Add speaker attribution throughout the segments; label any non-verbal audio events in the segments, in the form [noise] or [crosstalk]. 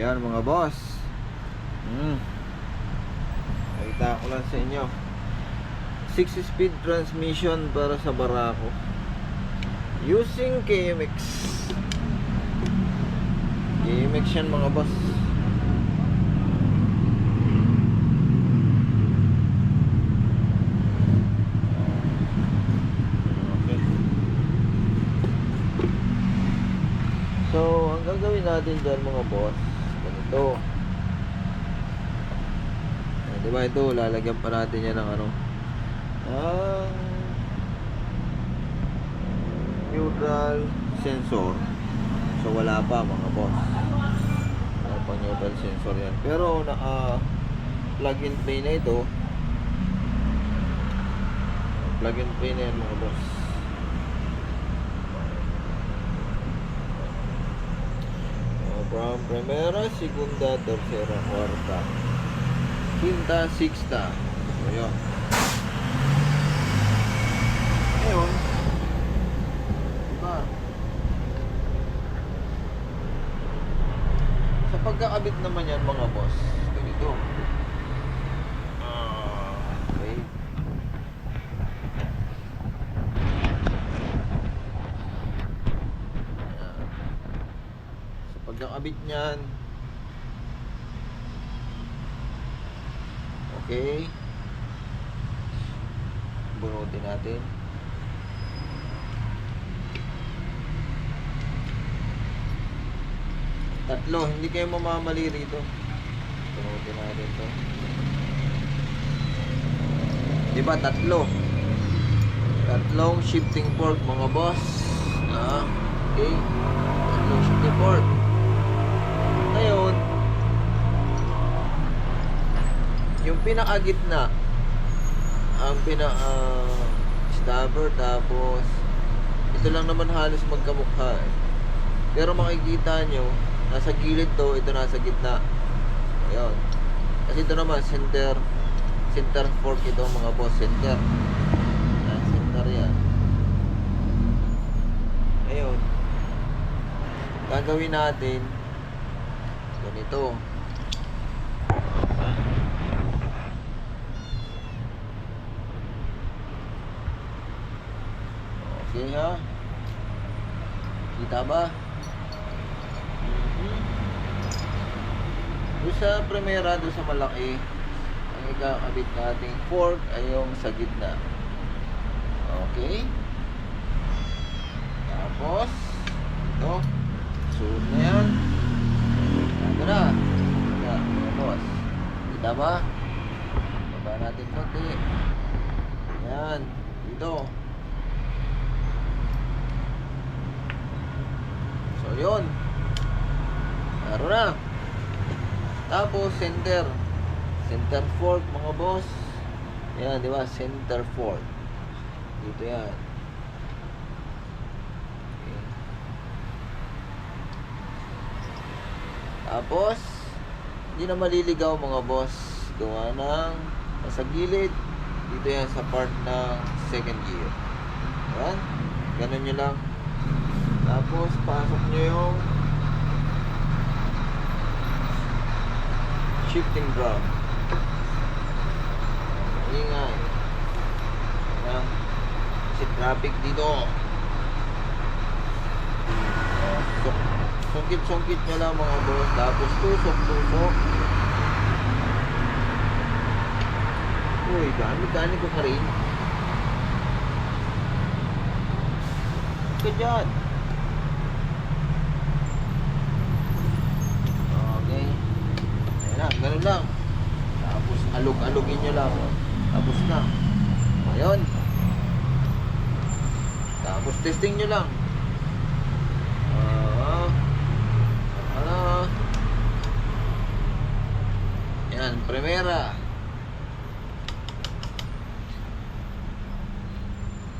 Speaker 1: Ayan mga boss. Hmm. Nakita ko lang sa inyo. 6 speed transmission para sa Barako. Using KMX. KMX yan mga boss. So, ang gagawin natin dyan mga boss, ganito. Eh, di ba ito, lalagyan pa natin yan ng ano, ang neutral sensor. So, wala pa mga boss. Wala pa neutral sensor yan. Pero, naka plug and play na ito. Plug and play na yan mga boss. Oh, From primera, segunda, tercera, cuarta, quinta, sixta. So, yun. Ngayon, diba? Sa pagkakabit naman yan mga boss, ganito. Ah, okay. Ayan. Sa niyan, okay. Bunutin natin. Tatlo, hindi kayo mamamali rito. Bunutin natin to. Di ba tatlo? Tatlong shifting fork mga boss. Ah, okay. Tatlong shifting fork. Pinakagitna, ang pinaka stubber tapos ito lang naman halos magkamukha eh. Pero makikita nyo, nasa gilid to, ito nasa gitna. Ayun. Kasi ito naman, center, center fork ito mga boss, center. Yan, center yan. Ayun. Gagawin natin, ganito. Okay ha? Kita ba? Mhm. Doon sa primera, doon sa malaki, ang ikakabit nating fork ay yung sa gitna. Okay? Tapos, ito, suot na yan. Ito na. Mga boss. Kita ba? Baba natin konti. Yan, dito. So, yun. Meron na. Tapos, center. Center fork, mga boss. Yan, di ba? Center fork. Dito yan. Okay. Tapos, hindi na maliligaw mga boss. Gawa ng nasa gilid. Dito yan sa part ng second gear. Yan. Ganun nyo lang. Tapos, pasok nyo yung shifting drum. Ingay. Yan. Kasi traffic dito. So, sungkit-sungkit nyo lang mga boss. Tapos, tusok-tusok. Uy, gani-gani ko ka rin. Ka dyan. Okay. Lang, ganun lang. Tapos alog-alogin nyo lang. Tapos na. Ayun. Tapos testing nyo lang. Ah. Ah. Yan, primera.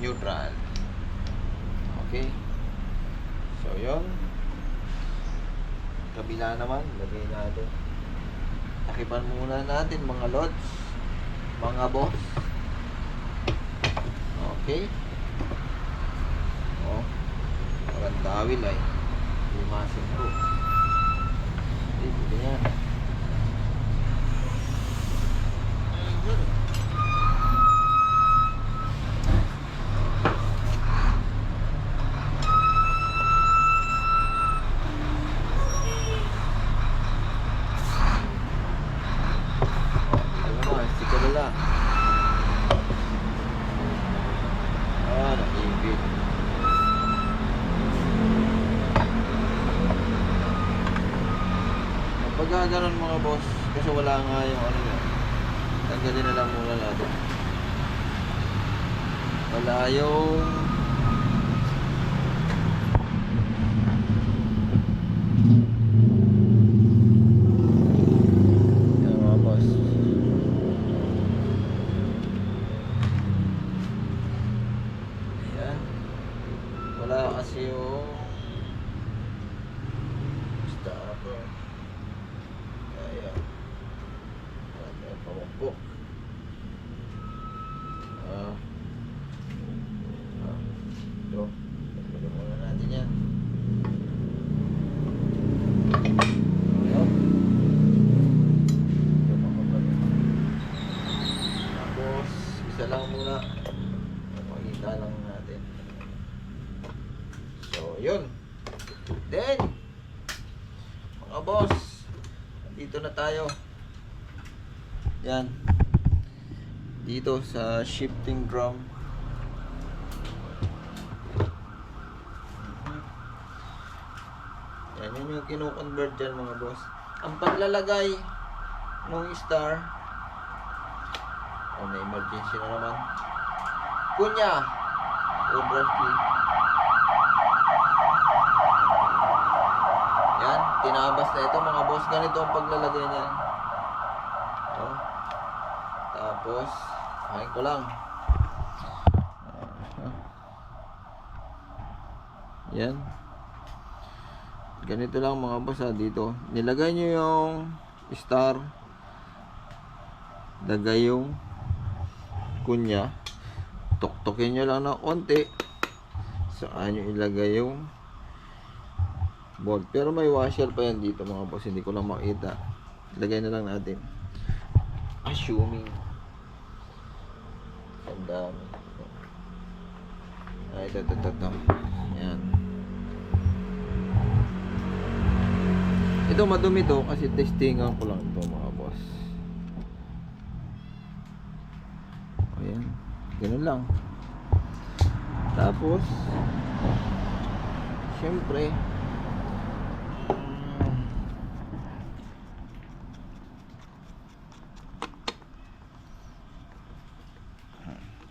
Speaker 1: Neutral. Okay. So, yun. Kabila naman, lagay natin. Takipan muna natin mga lods. Mga boss. Okay. Oh. Parang dawil ay. Limasin ko. natin. Ganyan. Alam mo, sika na lang. Ah, naipit. Kapag ka ganun mga boss, kasi wala nga yung ano na, tanggalin na lang muna natin. Wala yung Yan mga boss. Ayan. Wala kasi yung stopper. Kaya. Kaya pamukpok. Ah. Ah. Ito. Tagpagan muna natin yan. Ayan. Ito papapagin. Tapos, isa lang muna. Makita lang natin. So, yun. Then, mga boss, dito na tayo. Yan. Dito sa shifting drum. Yan, yun yung kinu-convert dyan mga boss. Ang paglalagay ng star, oh, may emergency na naman. Kunya, overall key. Yan, tinabas na ito mga boss. Ganito ang paglalagay niyan. Oh. Tapos, kain ko lang. Yan. Ganito lang mga boss ha, dito. Nilagay nyo yung star. Lagay yung kunya. Tuktukin nyo lang ng konti. Saan nyo ilagay yung bolt. Pero may washer pa yan dito mga boss. Hindi ko lang makita. Lagay na lang natin. Assuming. Ang dami. Ay, ito, ito, ito, ito. Yan. Ito madumi to kasi testingan ko lang ito mga boss. Ayan. Ganun lang. Tapos, syempre,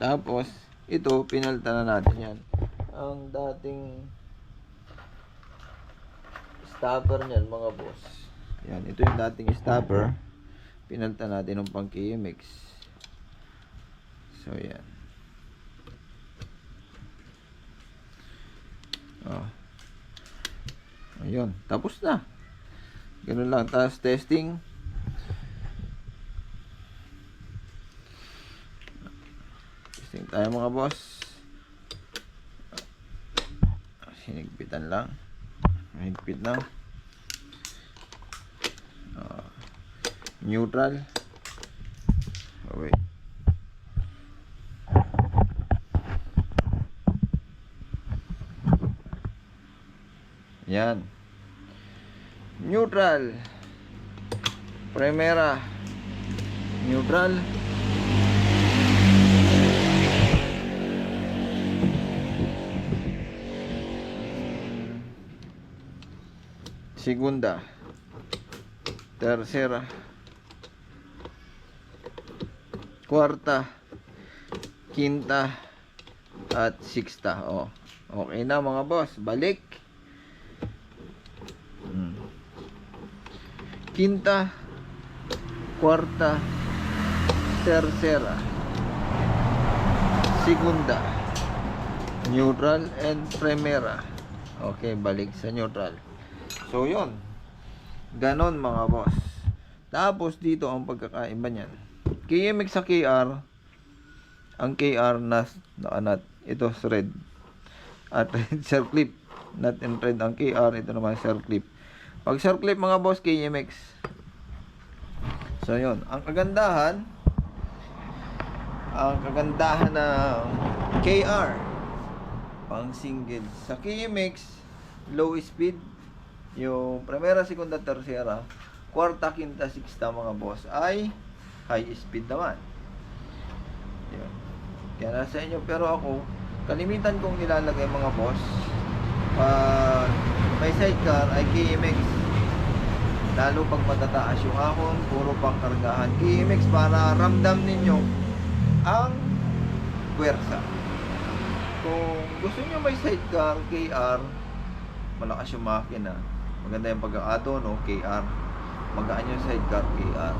Speaker 1: Tapos, ito, pinalta na natin yan. Ang dating stopper niyan, mga boss. Yan, ito yung dating stopper. Pinalta natin ng pang KMX. So, yan. Oh. Ayun, tapos na. Ganun lang. Tapos testing. Testing tayo mga boss. Hinigpitan lang. Hinigpit na. Ah, neutral. Oh, wait. Yan. Neutral. Primera. Neutral. Segunda. Tercera. Cuarta. Quinta. At sixta. Oh. Okay na mga boss. Balik. Mm. Quinta. Cuarta. Tercera. Segunda. Neutral and primera. Okay, balik sa neutral. So, yon Ganon mga boss. Tapos dito ang pagkakaiba niyan. KMX sa KR, ang KR na nakanat, ito thread. At [laughs] red circle clip. Not in thread ang KR, ito naman circle clip. Pag circlip mga boss, KMX. So, yun. Ang kagandahan, ang kagandahan ng KR, pang single. Sa KMX, low speed, yung primera, segunda, tercera, kwarta, quinta, sixta mga boss, ay high speed naman. Yun. Kaya nasa inyo. Pero ako, kalimitan kong nilalagay mga boss, pag may sidecar ay KMX. Lalo pag matataas yung ahon, puro pang kargahan. KMX para ramdam ninyo ang puwersa. Kung gusto nyo may sidecar, KR, malakas yung makina. Maganda yung pagkakato, no? KR. Magaan yung sidecar, KR.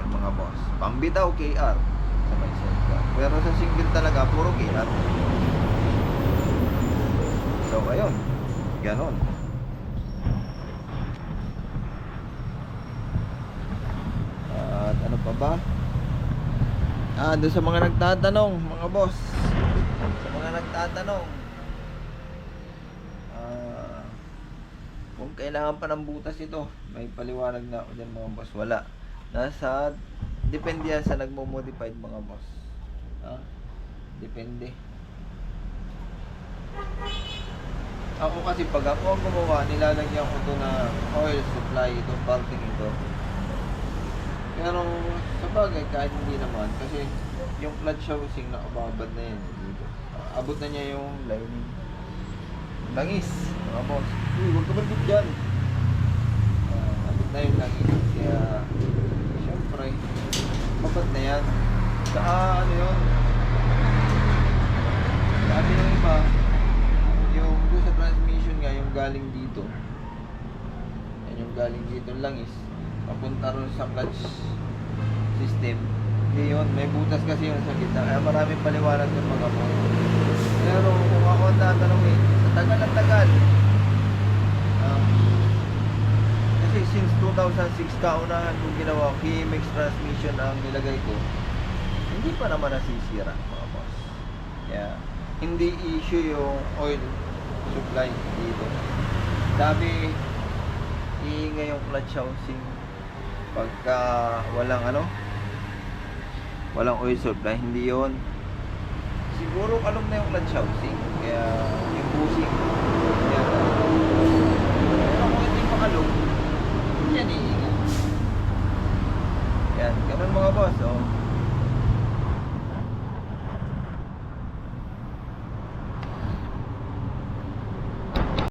Speaker 1: Yan mga boss. Pambitaw, KR. Sa may sidecar. Pero sa single talaga, puro KR. So, ayun. Ganon. At ano pa ba? Ah, doon sa mga nagtatanong, mga boss. Sa mga nagtatanong. Ah, kung kailangan pa ng butas ito, may paliwanag na ako dyan mga boss. Wala. Nasa, depende yan sa nagmo-modified mga boss. Ah, depende. Ako kasi pag ako ang gumawa, nilalagyan ko to na oil supply itong parting ito. Pero sa bagay, kahit hindi naman, kasi yung clutch housing nakababad na yan dito. Abot na niya yung lining. Langis, mga boss. Uy, huwag ka bandit dyan. Abot na yung langis. Kaya, syempre, babad na yan. Saka, ano yun, sabi ng iba, yung doon sa transmission nga, yung galing dito. Yan yung galing dito ang langis. Papunta ron sa clutch system. Hindi yun, may butas kasi yun sa gitna. Kaya maraming paliwanag yung mga mo. Pero kung ako ang tatanungin, tagal ang tagal. ah, kasi since 2006 kaunahan kong ginawa, KMX transmission ang nilagay ko, hindi pa naman nasisira mga boss. Kaya, hindi issue yung oil supply dito. Sabi, iingay yung clutch housing pagka walang ano, walang oil supply, hindi yon siguro kalong na yung clutch housing pusing. Kaya, kung ito yung makalog, yan iingat. Yan, ganun mga boss. Oh.